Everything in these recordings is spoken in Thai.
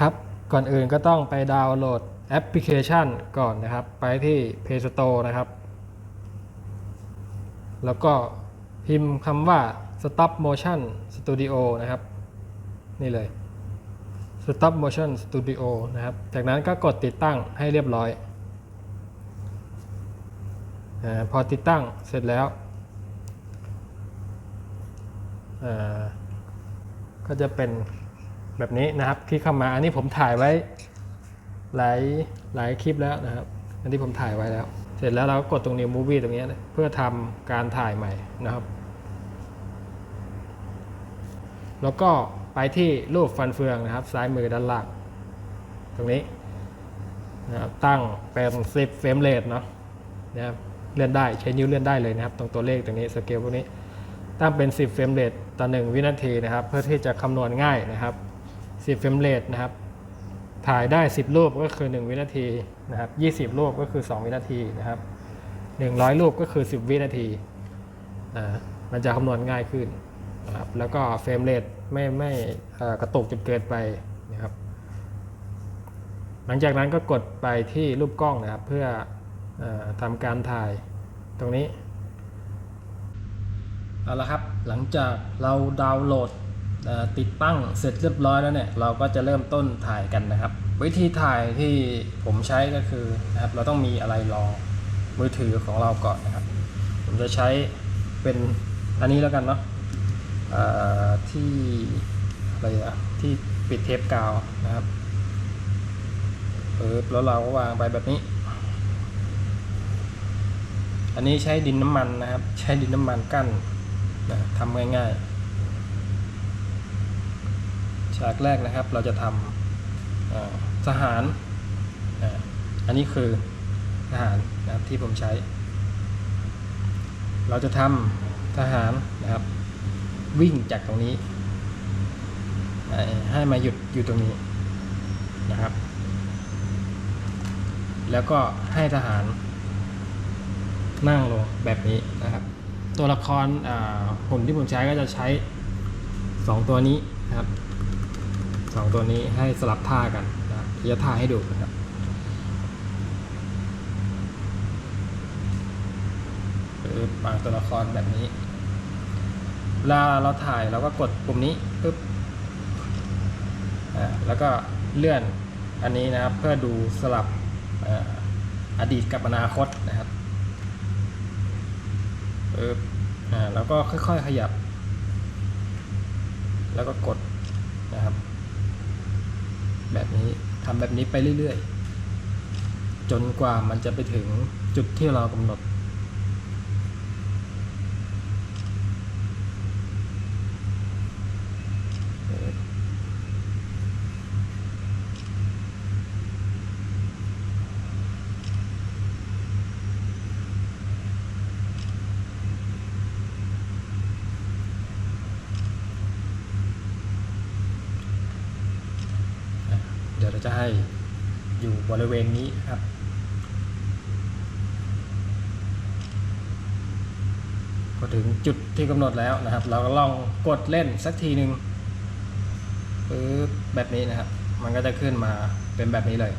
ครับ ก่อนอื่นก็ต้องไปดาวน์โหลดแอปพลิเคชันก่อนนะครับ ไปที่ Play Store นะครับ แล้วก็พิมพ์คำว่า Stop Motion Studio นะครับ นี่เลย Stop Motion Studio นะครับ จากนั้นก็กดติดตั้งให้เรียบร้อยอาพอติดตั้งเสร็จแล้วอ่าก็จะเป็น แบบนี้นะครับ คลิกเข้ามาอันนี้ผมถ่ายไว้ หลายหลายคลิปแล้วนะครับ อันที่ผมถ่ายไว้แล้ว เสร็จแล้วเราก็กดตรง New Movie ตรงนี้เพื่อทำการถ่ายใหม่นะครับ แล้วก็ไปที่รูปฟันเฟืองนะครับ ซ้ายมือด้านล่างตรงนี้นะครับตั้งเป็น10เฟรมเรทเนาะนะครับเลื่อนได้ใช้นิ้วเลื่อนได้เลยนะครับ ตรงตัวเลขตรงนี้สเกลพวกนี้ตั้งเป็น 10 เฟรมเรทต่อ 1 วินาทีนะครับ เพื่อที่จะคำนวณง่ายนะครับ 10เฟรมเรทนะครับ ถ่ายได้ 10 รูปก็คือ 1 วินาทีนะครับ 20 รูปก็คือ 2 วินาทีนะครับ 100 รูปก็คือ 10 วินาทีอ่ามันจะคำนวณง่ายขึ้นนะครับ แล้วก็เฟรมเรทไม่ไม่กระตุกจนเกินไปนะครับ หลังจากนั้นก็กดไปที่รูปกล้องนะครับ เพื่ออทำการถ่ายตรงนี้เอาละครับ หลังจากเราดาวน์โหลด ติดตั้งเสร็จเรียบร้อยแล้วเนี่ยเราก็จะเริ่มต้นถ่ายกันนะครับ วิธีถ่ายที่ผมใช้ก็คือนะครับเราต้องมีอะไรรองมือถือของเราก่อนนะครับ ผมจะใช้เป็นอันนี้แล้วกันเนาะที่อะไรอะที่ปิดเทปกาวนะครับปึ๊บแล้วเราก็วางไปแบบนี้ อันนี้ใช้ดินน้ำมันนะครับ ใช้ดินน้ำมันกั้นนะทำง่ายๆ ฉากแรกนะครับเราจะทำทหารอันนี้คือทหารนะครับที่ผมใช้ เราจะทำทหารนะครับ วิ่งจากตรงนี้ ให้มาหยุดอยู่ตรงนี้นะครับ แล้วก็ให้ทหารนั่งลงแบบนี้นะครับ ตัวละครหุ่นที่ผมใช้ก็จะใช้ 2 ตัวนี้นะครับ สองตัวนี้ให้สลับท่ากันนะครับจะท่าให้ดูนะครับคือวางตัวละครแบบนี้เวลาเราถ่ายเราก็กดปุ่มนี้ปึ๊บอ่าแล้วก็เลื่อนอันนี้นะครับเพื่อดูสลับออดีตกับอนาคตนะครับปึ๊บอ่าแล้วก็ค่อยๆขยับ แล้วก็กด แบบนี้ทำแบบนี้ไปเรื่อยๆ จนกว่ามันจะไปถึงจุดที่เรากำหนด เราจะให้อยู่บริเวณนี้ครับ พอถึงจุดที่กำหนดแล้วนะครับ เราก็ลองกดเล่นสักทีหนึ่งปึ๊บแบบนี้นะครับ มันก็จะขึ้นมาเป็นแบบนี้เลย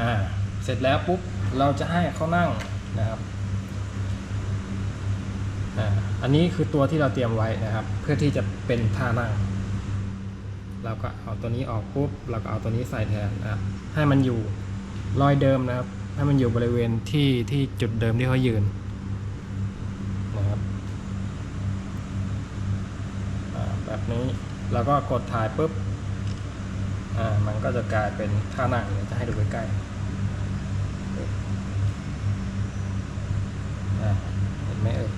อ่าเสร็จแล้วปุ๊บเราจะให้เขานั่งนะครับ อันนี้คือตัวที่เราเตรียมไว้นะครับ เพื่อที่จะเป็นท่านั่ง เราก็เอาตัวนี้ออกปุ๊บเราก็เอาตัวนี้ใส่แทนนะให้มันอยู่รอยเดิมนะครับ ให้มันอยู่บริเวณที่ที่จุดเดิมที่เขายืนนะครับแบบนี้เราก็กดถ่ายปุ๊บมันก็จะกลายเป็นท่านั่งเดี๋ยวจะให้ดูใกล้ๆปึ๊บอ่าเห็นไหมเอ่ย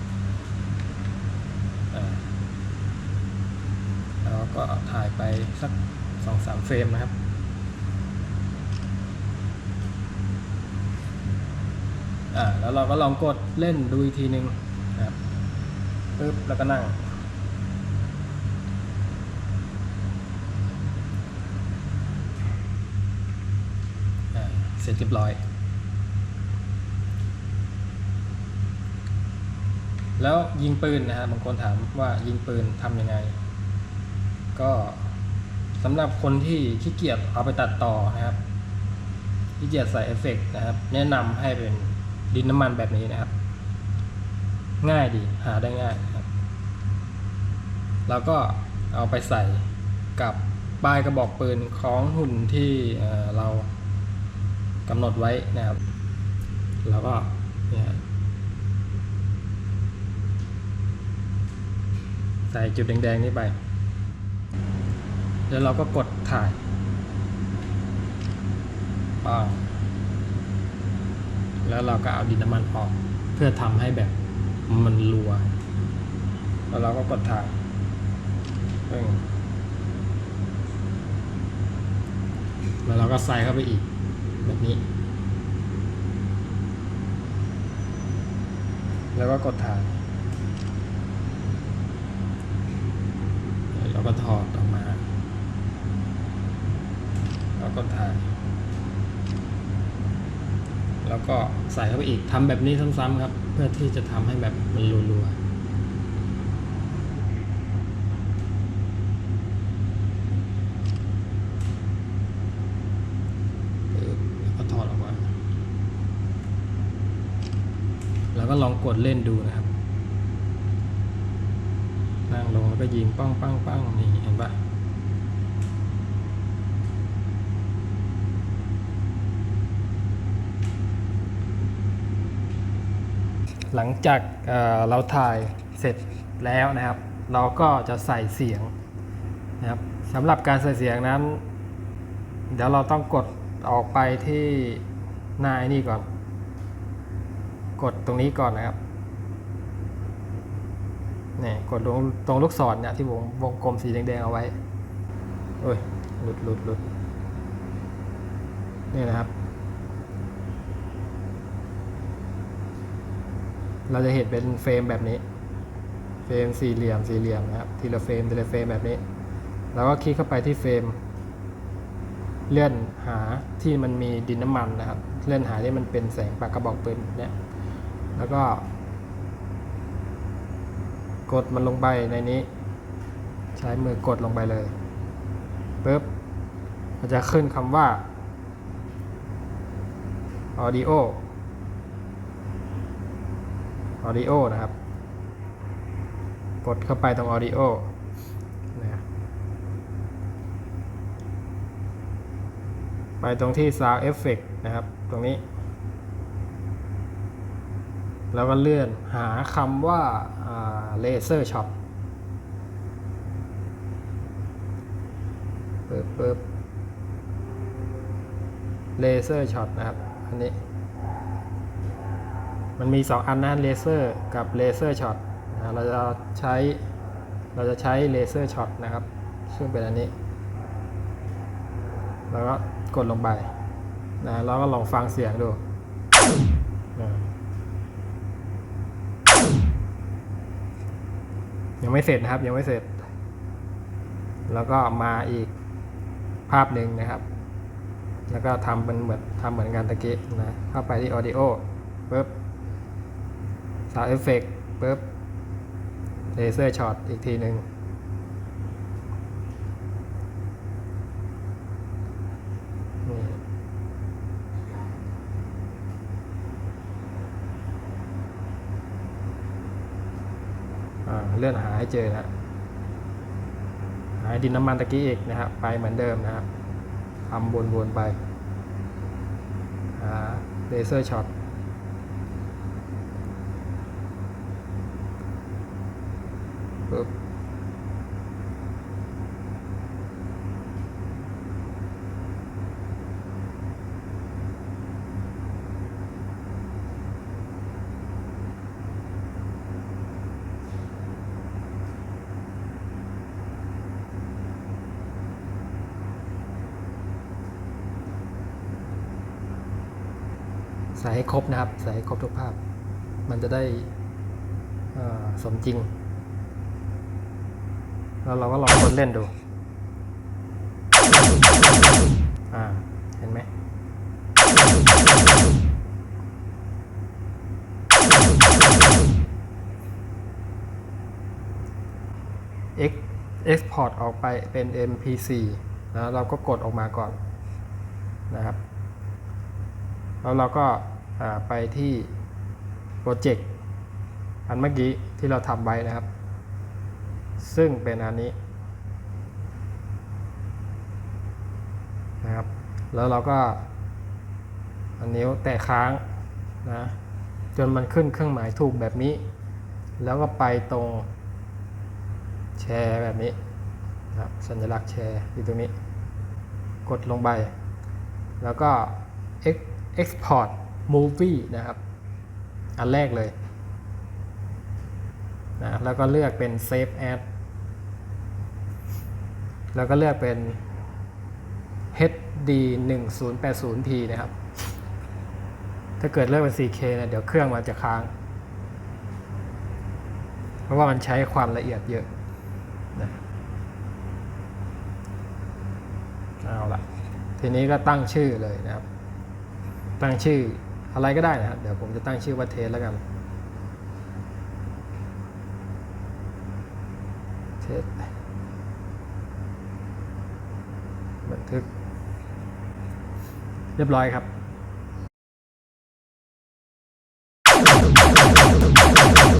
อ่าแล้ว ก็ถ่ายไปสักสองสามเฟรมนะครับอ่าแล้วเราก็ลองกดเล่นดูอีกทีหนึ่งนะครับปึ๊บแล้วก็นั่งเสร็จเรียบร้อย แล้วยิงปืนนะฮะบางคนถามว่ายิงปืนทำยังไง ก็สำหรับคนที่ขี้เกียจเอาไปตัดต่อนะครับขี้เกียจใส่เอฟเฟกต์นะครับ แนะนำให้เป็นดินน้ำมันแบบนี้นะครับ ง่ายดีหาได้ง่ายครับ แล้วก็เอาไปใส่กับปลายกระบอกปืนของหุ่นที่เเรากำหนดไว้นะครับ แล้วก็เนี่ยใส่จุดแดงๆนี้ไป แล้วเราก็กดถ่ายปังแล้วเราก็เอาดินน้ำมันออก เพื่อทำให้แบบมันรัว แล้วเราก็กดถ่ายแล้วเราก็ใส่เข้าไปอีก แบบนี้ แล้วก็กดถ่ายแล้วก็ถอดออกมา แล้วก็ถ่าย แล้ว ก็ใส่เข้าไปอีกทำแบบนี้ซ้ำๆครับ เพื่อที่จะทำให้แบบมันรัวๆปึ๊บแล้วก็ถอดออกมาแล้วก็ลองกดเล่นดูนะครับ นั่งลงแล้วก็ยิงป้องป้องป้องนี่เห็นปะ หลังจากเเราถ่ายเสร็จแล้วนะครับ เราก็จะใส่เสียงนะครับสำหรับการใส่เสียงนั้น เดี๋ยวเราต้องกดออกไปที่หน้าไอ้นี่ก่อน กดตรงนี้ก่อนนะครับนี่กดตรงตรงลูกศรเนี่ยที่วงวงกลมสีแดงๆเอาไว้โอ้ยหลุดหลุดหลุดนี่นะครับ เราจะเห็นเป็นเฟรมแบบนี้ เฟรมสี่เหลี่ยมสี่เหลี่ยมนะครับทีละเฟรมทีละเฟรมแบบนี้แล้วก็คลิกเข้าไปที่เฟรม เลื่อนหาที่มันมีดินน้ำมันนะครับ เลื่อนหาที่มันเป็นแสงปากกระบอกปืนเนี่ยแล้วก็ กดมันลงไปในนี้ ใช้มือกดลงไปเลยปุ๊บมันจะขึ้นคำว่า audio audio นะครับ กดเข้าไปตรง audio นะไปตรงที่ sound effect นะครับ ตรงนี้ แล้วก็เลื่อนหาคำว่าเลเซอร์ช็อตปึ๊บปึ๊บเลเซอร์ช็อตนะครับ อันนี้ มันมี 2 อันนะเลเซอร์กับเลเซอร์ช็อตนะเราจะใช้เราจะใช้เลเซอร์ช็อตนะครับ ซึ่งเป็นอันนี้ แล้วก็กดลงไปนะแล้วก็ลองฟังเสียงดูนะยังไม่เสร็จนะครับ ยังไม่เสร็จ แล้วก็มาอีกภาพหนึ่งนะครับ แล้วก็ทำเป็นเหมือนทำเหมือนกันตะกี้นะ เข้าไปที่ audio ปุ๊บ sound effect ปุ๊บ laser shot อีกทีหนึ่งเลื่อนหาให้เจอนะหาดินน้ำมันตะกี้อีกนะครับ ไปเหมือนเดิมนะครับทำวนๆไปหาเลเซอร์ช็อต ใส่ให้ครบนะครับ ใส่ให้ครบทุกภาพ มันจะได้สมจริง แล้วเราก็ลองคดเล่นดูเห็นไหมเอ็กซ์พอร์ตออกไปเป็น MPC นะเราก็กดออกมาก่อนนะครับ แล้วเราก็ ไปที่โปรเจกต์อันเมื่อกี้ที่เราทำไว้นะครับ ซึ่งเป็นอันนี้นะครับ แล้วเราก็อันนิ้วแตะค้างนะจนมันขึ้นเครื่องหมายถูกแบบนี้ แล้วก็ไปตรงแชร์แบบนี้นะครับสัญลักษณ์แชร์อยู่ตรงนี้ กดลงไป แล้วก็ Ex- export movie นะครับ อันแรกเลยนะแล้วก็เลือกเป็น save as แล้วก็เลือกเป็น HD 1080p นะครับ ถ้าเกิดเลือกเป็น 4K เนี่ยเดี๋ยวเครื่องมันจะค้าง เพราะว่ามันใช้ความละเอียดเยอะนะเอาละทีนี้ก็ตั้งชื่อเลยนะครับ ตั้งชื่อ อะไรก็ได้นะเดี๋ยวผมจะตั้งชื่อว่าเทสแล้วกันเทสบันทึก เรียบร้อยครับ